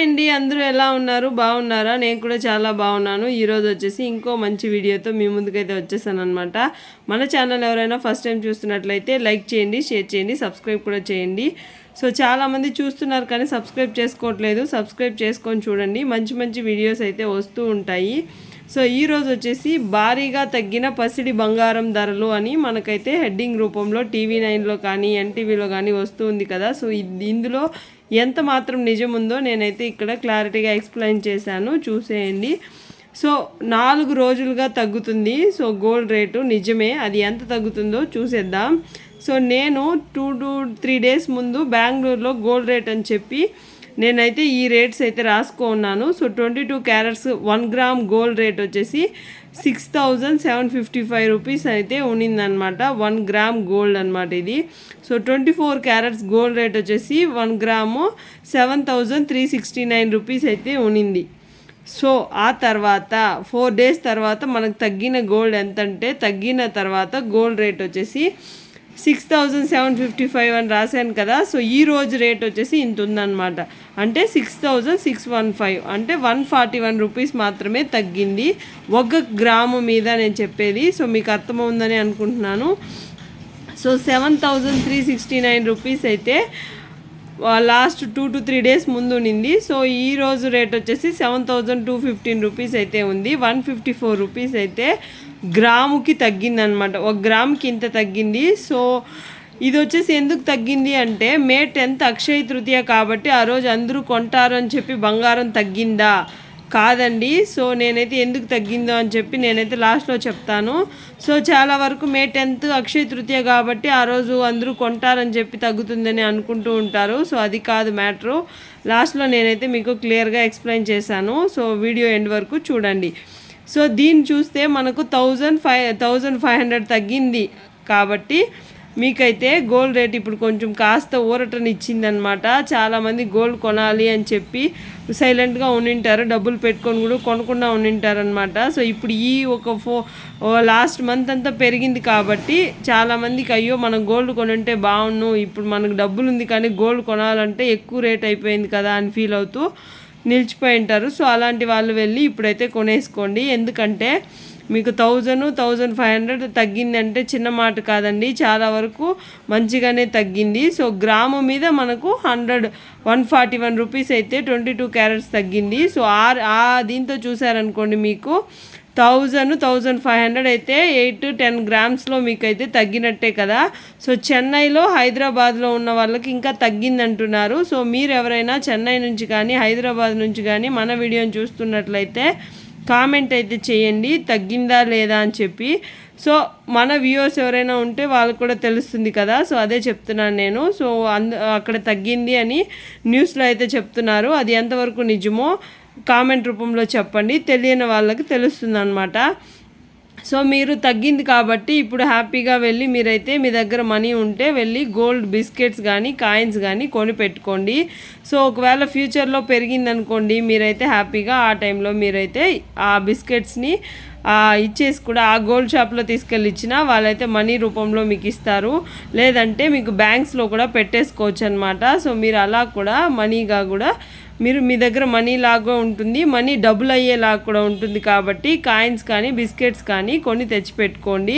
Hi అండి అందరూ ఎలా ఉన్నారు? బాగున్నారా? నేను కూడా చాలా బాగున్నాను. ఈరోజు వచ్చేసి ఇంకో మంచి వీడియోతో మీ ముందుకైతే వచ్చేసాను అనమాట మన ఛానల్ ఎవరైనా ఫస్ట్ టైం చూస్తున్నట్లయితే లైక్ చేయండి షేర్ చేయండి సబ్స్క్రైబ్ కూడా చేయండి. సో చాలామంది చూస్తున్నారు కానీ సబ్స్క్రైబ్ చేసుకోవట్లేదు. సబ్స్క్రైబ్ చేసుకొని చూడండి. మంచి మంచి వీడియోస్ అయితే వస్తూ ఉంటాయి. సో ఈ రోజు వచ్చేసి భారీగా తగ్గిన పసిడి బంగారం ధరలు అని మనకైతే హెడ్డింగ్ రూపంలో టీవీ నైన్లో కానీ ఎన్టీవీలో కానీ వస్తూ ఉంది కదా. సో ఇందులో ఎంత మాత్రం నిజం ఉందో నేనైతే ఇక్కడ క్లారిటీగా ఎక్స్ప్లెయిన్ చేశాను. చూసేయండి. సో నాలుగు రోజులుగా తగ్గుతుంది. సో గోల్డ్ రేటు నిజమే. అది ఎంత తగ్గుతుందో చూసేద్దాం. సో నేను టూ టు త్రీ డేస్ ముందు బెంగళూరులో గోల్డ్ రేట్ అని చెప్పి నేనైతే ఈ రేట్స్ అయితే రాసుకున్నాను. So twenty two carats one gram gold rate వచ్చేసి six thousand seven fifty five rupees అయితే ఉన్నిందనమాట వన్ గ్రామ్ గోల్డ్ అనమాట ఇది. So twenty four carats gold rate వచ్చేసి one gram seven thousand three sixty nine rupees అయితే ఉన్నింది. So ఆ తర్వాత ఫోర్ డేస్ తర్వాత మనకు తగ్గిన గోల్డ్ ఎంతంటే తగ్గిన తర్వాత గోల్డ్ రేట్ వచ్చేసి six thousand seven fifty five అని రాశాను కదా సో ఈ రోజు రేట్ వచ్చేసి ఇంత ఉందన్నమాట. అంటే six thousand six one five అంటే వన్ ఫార్టీ వన్ రూపీస్ మాత్రమే తగ్గింది. ఒక గ్రాము మీద నేను చెప్పేది సో మీకు అర్థమవుందని అనుకుంటున్నాను. So seven thousand three sixty nine rupees అయితే last two to three days ముందు ఉన్నింది సో ఈ రోజు రేట్ వచ్చేసి seven thousand two fifteen rupees అయితే ఉంది. వన్ ఫిఫ్టీ ఫోర్ రూపీస్ అయితే గ్రాముకి తగ్గింది అనమాట ఒక గ్రాముకి ఇంత తగ్గింది. సో ఇది వచ్చేసి ఎందుకు తగ్గింది అంటే మే టెన్త్ అక్షయ తృతీయ కాబట్టి ఆ రోజు అందరూ కొంటారు అని చెప్పి బంగారం తగ్గిందా? కాదండి. సో నేనైతే ఎందుకు తగ్గిందో అని చెప్పి నేనైతే లాస్ట్లో చెప్తాను. సో చాలా వరకు మే టెన్త్ అక్షయ తృతీయ కాబట్టి ఆ రోజు అందరూ కొంటారని చెప్పి తగ్గుతుందని అనుకుంటూ ఉంటారు. సో అది కాదు మ్యాటరు. లాస్ట్లో నేనైతే మీకు క్లియర్గా ఎక్స్ప్లెయిన్ చేశాను. సో వీడియో ఎండ్ వరకు చూడండి. సో దీన్ని చూస్తే మనకు thousand five thousand five hundred తగ్గింది కాబట్టి మీకైతే గోల్డ్ రేట్ ఇప్పుడు కొంచెం కాస్త ఊరటనిచ్చిందనమాట. చాలామంది గోల్డ్ కొనాలి అని చెప్పి సైలెంట్గా ఉండింటారు డబ్బులు పెట్టుకొని కూడా కొనకుండా ఉండింటారనమాట సో ఇప్పుడు ఈ ఒక ఫో లాస్ట్ మంత్ అంతా పెరిగింది కాబట్టి చాలామందికి అయ్యో మనం గోల్డ్ కొనుంటే బాగుండు ఇప్పుడు మనకు డబ్బులు ఉంది కానీ గోల్డ్ కొనాలంటే ఎక్కువ రేట్ అయిపోయింది కదా అని ఫీల్ అవుతూ నిలిచిపోయి ఉంటారు. సో అలాంటి వాళ్ళు వెళ్ళి ఇప్పుడైతే కొనేసుకోండి. ఎందుకంటే మీకు థౌజండ్ థౌజండ్ ఫైవ్ హండ్రెడ్ తగ్గిందంటే చిన్న మాట కాదండి. చాలా వరకు మంచిగానే తగ్గింది. సో గ్రాము మీద మనకు hundred one forty one rupees అయితే ట్వంటీ టూ క్యారెట్స్ తగ్గింది. సో ఆ ఆ దీంతో చూసారనుకోండి మీకు థౌజండ్ థౌజండ్ ఫైవ్ హండ్రెడ్ అయితే ఎయిట్ టెన్ గ్రామ్స్లో మీకు అయితే తగ్గినట్టే కదా. సో చెన్నైలో హైదరాబాద్లో ఉన్న వాళ్ళకి ఇంకా తగ్గిందంటున్నారు. సో మీరు ఎవరైనా చెన్నై నుంచి కానీ హైదరాబాద్ నుంచి కానీ మన వీడియోని చూస్తున్నట్లయితే కామెంట్ అయితే చేయండి తగ్గిందా లేదా అని చెప్పి. సో మన వ్యూవర్స్ ఎవరైనా ఉంటే వాళ్ళకు కూడా తెలుస్తుంది కదా. సో అదే చెప్తున్నాను నేను. సో అంద అక్కడ తగ్గింది అని న్యూస్లో అయితే చెప్తున్నారు. అది ఎంతవరకు నిజమో కామెంట్ రూపంలో చెప్పండి. తెలియని వాళ్ళకి తెలుస్తుంది అనమాట సో మీరు తగ్గింది కాబట్టి ఇప్పుడు హ్యాపీగా వెళ్ళి మీరైతే మీ దగ్గర మనీ ఉంటే వెళ్ళి గోల్డ్ బిస్కెట్స్ కానీ కాయిన్స్ కానీ కొని పెట్టుకోండి. సో ఒకవేళ ఫ్యూచర్లో పెరిగిందనుకోండి మీరైతే హ్యాపీగా ఆ టైంలో మీరైతే ఆ బిస్కెట్స్ని ఇచ్చేసి కూడా ఆ గోల్డ్ షాప్లో తీసుకెళ్ళి ఇచ్చినా వాళ్ళైతే మనీ రూపంలో మీకు ఇస్తారు. లేదంటే మీకు బ్యాంక్స్లో కూడా పెట్టేసుకోవచ్చు అనమాట సో మీరు అలా కూడా మనీగా కూడా మీరు మీ దగ్గర మనీ లాగా ఉంటుంది మనీ డబుల్ అయ్యేలాగా కూడా ఉంటుంది కాబట్టి కాయిన్స్ కానీ బిస్కెట్స్ కానీ కొని తెచ్చిపెట్టుకోండి.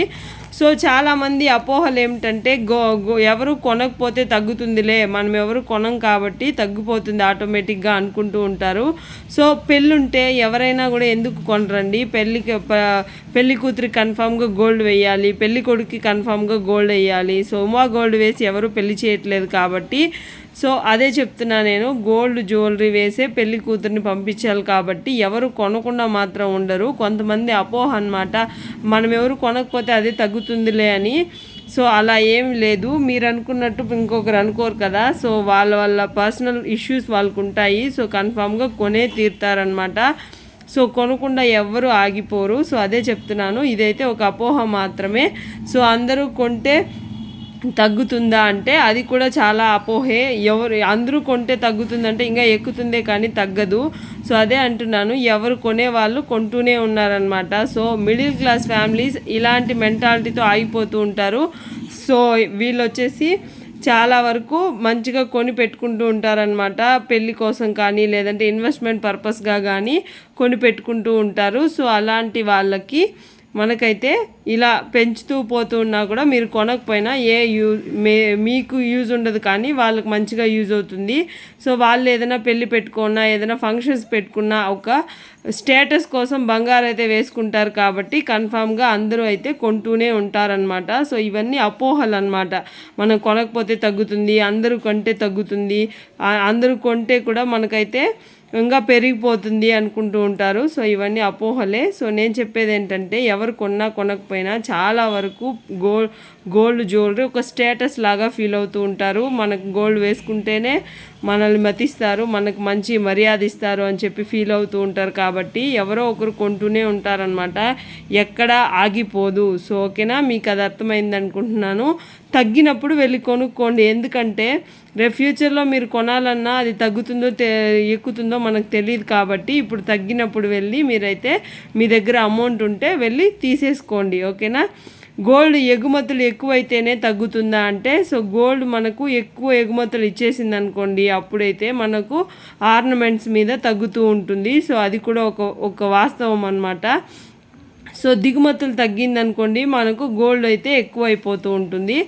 సో చాలామంది అపోహలు ఏమిటంటే గో గో ఎవరు కొనకపోతే తగ్గుతుందిలే మనం ఎవరు కొనం కాబట్టి తగ్గిపోతుంది ఆటోమేటిక్గా అనుకుంటూ ఉంటారు. సో పెళ్ళుంటే ఎవరైనా కూడా ఎందుకు కొనరండి? పెళ్ళికి పెళ్ళి కూతురి కన్ఫామ్గా గోల్డ్ వేయాలి పెళ్ళి కొడుకు కన్ఫామ్గా గోల్డ్ వేయాలి సోమా గోల్డ్ వేసి ఎవరు పెళ్ళి చేయట్లేదు కాబట్టి సో అదే చెప్తున్నా నేను గోల్డ్ జ్యువెలరీ వేసే పెళ్ళి కూతుర్ని పంపించాలి కాబట్టి ఎవరు కొనకుండా మాత్రం ఉండరు. కొంతమంది అపోహ అన్నమాట. మనం ఎవరు కొనకపోతే అదే తగ్గుతుందిలే అని. సో అలా ఏం లేదు. మీరు అనుకున్నట్టు ఇంకొకరు అనుకోరు కదా. సో వాళ్ళ వాళ్ళ పర్సనల్ ఇష్యూస్ వాళ్ళకు ఉంటాయి. సో కన్ఫామ్గా కొనే తీరుతారనమాట సో కొనకుండా ఎవ్వరు ఆగిపోరు. సో అదే చెప్తున్నాను. ఇదైతే ఒక అపోహ మాత్రమే. సో అందరూ కొంటే తగ్గుతుందా అంటే అది కూడా చాలా అపోహే. ఎవరు అందరూ కొంటే తగ్గుతుందంటే ఇంకా ఎక్కుతుందే కానీ తగ్గదు. సో అదే అంటున్నాను ఎవరు కొనే వాళ్ళు కొంటూనే ఉన్నారనమాట సో మిడిల్ క్లాస్ ఫ్యామిలీస్ ఇలాంటి మెంటాలిటీతో ఆగిపోతూ ఉంటారు. సో వీళ్ళు వచ్చేసి చాలా వరకు మంచిగా కొని పెట్టుకుంటూ ఉంటారనమాట పెళ్ళి కోసం కానీ లేదంటే ఇన్వెస్ట్మెంట్ పర్పస్గా కానీ కొని పెట్టుకుంటూ ఉంటారు. సో అలాంటి వాళ్ళకి మనకైతే ఇలా పెంచుతూ పోతూ ఉన్నా కూడా మీరు కొనకపోయినా ఏ యూ మే మీకు యూజ్ ఉండదు కానీ వాళ్ళకి మంచిగా యూజ్ అవుతుంది. సో వాళ్ళు ఏదైనా పెళ్ళి పెట్టుకున్నా ఏదైనా ఫంక్షన్స్ పెట్టుకున్నా ఒక స్టేటస్ కోసం బంగారు అయితే వేసుకుంటారు కాబట్టి కన్ఫామ్గా అందరూ అయితే కొంటూనే ఉంటారనమాట సో ఇవన్నీ అపోహలు అనమాట మనం కొనకపోతే తగ్గుతుంది అందరూ కొంటే తగ్గుతుంది అందరూ కొంటే కూడా మనకైతే ఇంకా పెరిగిపోతుంది అనుకుంటూ ఉంటారు. సో ఇవన్నీ అపోహలే. సో నేను చెప్పేది ఏంటంటే ఎవరు కొన్నా కొనకపోయినా చాలా వరకు గోల్డ్ గోల్డ్ జ్యువెలరీ ఒక స్టేటస్ లాగా ఫీల్ అవుతూ ఉంటారు. మనకు గోల్డ్ వేసుకుంటేనే మనల్ని మతిస్తారు మనకు మంచి మర్యాద ఇస్తారు అని చెప్పి ఫీల్ అవుతూ ఉంటారు. కాబట్టి ఎవరో ఒకరు కొంటూనే ఉంటారనమాట ఎక్కడ ఆగిపోదు. సో ఓకేనా? మీకు అది అర్థమైంది అనుకుంటున్నాను. తగ్గినప్పుడు వెళ్ళి కొనుక్కోండి. ఎందుకంటే రేపు ఫ్యూచర్లో మీరు కొనాలన్నా అది తగ్గుతుందో ఎక్కుతుందో మనకు తెలియదు కాబట్టి ఇప్పుడు తగ్గినప్పుడు వెళ్ళి మీరైతే మీ దగ్గర అమౌంట్ ఉంటే వెళ్ళి తీసేసుకోండి. ఓకేనా? గోల్డ్ ఎగుమతులు ఎక్కువైతేనే తగ్గుతుందా అంటే సో గోల్డ్ మనకు ఎక్కువ ఎగుమతులు ఇచ్చేసింది అనుకోండి అప్పుడైతే మనకు ఆర్నమెంట్స్ మీద తగ్గుతూ ఉంటుంది. సో అది కూడా ఒక ఒక వాస్తవం అనమాట సో దిగుమతులు తగ్గిందనుకోండి మనకు గోల్డ్ అయితే ఎక్కువ అయిపోతూ ఉంటుంది.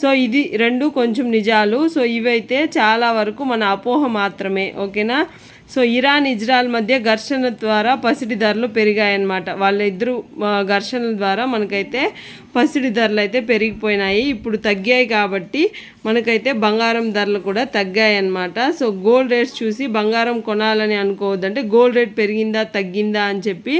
సో ఇది రెండు కొంచెం నిజాలు. సో ఇవైతే చాలా వరకు మన అపోహ మాత్రమే ఓకేనా? సో ఇరాన్ ఇజ్రాయల్ మధ్య ఘర్షణ ద్వారా పసిడి ధరలు పెరిగాయన్నమాట. వాళ్ళిద్దరు ఘర్షణల ద్వారా మనకైతే పసిడి ధరలు అయితే పెరిగిపోయినాయి. ఇప్పుడు తగ్గాయి కాబట్టి మనకైతే బంగారం ధరలు కూడా తగ్గాయి అన్నమాట సో గోల్డ్ రేట్స్ చూసి బంగారం కొనాలని అనుకోవద్దంటే గోల్డ్ రేట్ పెరిగిందా తగ్గిందా అని చెప్పి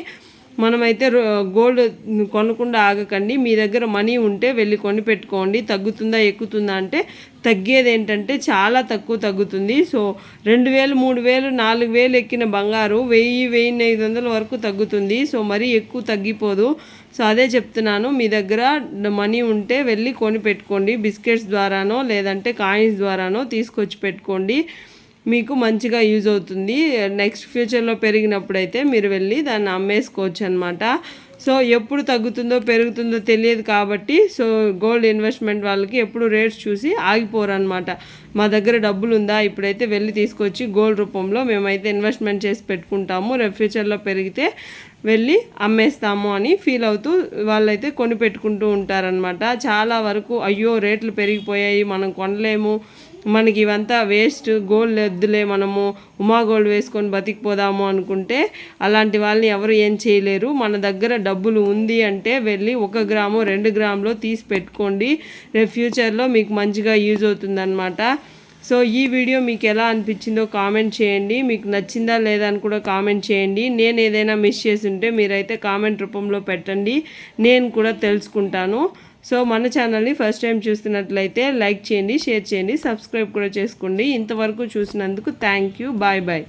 మనమైతే రో- గోల్డ్ కొనకుండా ఆగకండి. మీ దగ్గర మనీ ఉంటే వెళ్ళి కొని పెట్టుకోండి. తగ్గుతుందా ఎక్కుతుందా అంటే తగ్గేది ఏంటంటే చాలా తక్కువ తగ్గుతుంది. సో రెండు వేలు మూడు వేలు నాలుగు వేలు ఎక్కిన బంగారు వెయ్యి వెయ్యి ఐదు వందల వరకు తగ్గుతుంది. సో మరీ ఎక్కువ తగ్గిపోదు. సో అదే చెప్తున్నాను. మీ దగ్గర మనీ ఉంటే వెళ్ళి కొని పెట్టుకోండి. బిస్కెట్స్ ద్వారానో లేదంటే కాయిన్స్ ద్వారానో తీసుకొచ్చి పెట్టుకోండి. మీకు మంచిగా యూజ్ అవుతుంది. నెక్స్ట్ ఫ్యూచర్లో పెరిగినప్పుడైతే మీరు వెళ్ళి దాన్ని అమ్మేసుకోవచ్చు అనమాట సో ఎప్పుడు తగ్గుతుందో పెరుగుతుందో తెలియదు కాబట్టి సో గోల్డ్ ఇన్వెస్ట్మెంట్ వాళ్ళకి ఎప్పుడు రేట్స్ చూసి ఆగిపోరు అనమాట మా దగ్గర డబ్బులు ఉందా? ఇప్పుడైతే వెళ్ళి తీసుకొచ్చి గోల్డ్ రూపంలో మేమైతే ఇన్వెస్ట్మెంట్ చేసి పెట్టుకుంటాము. రేపు ఫ్యూచర్లో పెరిగితే వెళ్ళి అమ్మేస్తాము అని ఫీల్ అవుతూ వాళ్ళైతే కొని పెట్టుకుంటూ ఉంటారనమాట చాలా వరకు అయ్యో రేట్లు పెరిగిపోయాయి మనం కొనలేము మనకి ఇవంతా వేస్ట్ గోల్డ్ వద్దులే మనము ఉమా గోల్డ్ వేసుకొని బతికిపోదాము అనుకుంటే అలాంటి వాళ్ళని ఎవరు ఏం చేయలేరు. మన దగ్గర డబ్బులు ఉంది అంటే వెళ్ళి ఒక గ్రాము రెండు గ్రాములో తీసి పెట్టుకోండి. రేపు ఫ్యూచర్లో మీకు మంచిగా యూజ్ అవుతుందన్నమాట. సో ఈ వీడియో మీకు ఎలా అనిపించిందో కామెంట్ చేయండి. మీకు నచ్చిందా లేదా అని కూడా కామెంట్ చేయండి. నేను ఏదైనా మిస్ చేసి ఉంటే మీరైతే కామెంట్ రూపంలో పెట్టండి. నేను కూడా తెలుసుకుంటాను. సో మన ఛానల్ని ఫస్ట్ టైం చూస్తున్నట్లయితే లైక్ చేయండి షేర్ చేయండి సబ్స్క్రైబ్ కూడా చేసుకోండి. ఇంతవరకు చూసినందుకు థ్యాంక్ యూ. Bye bye.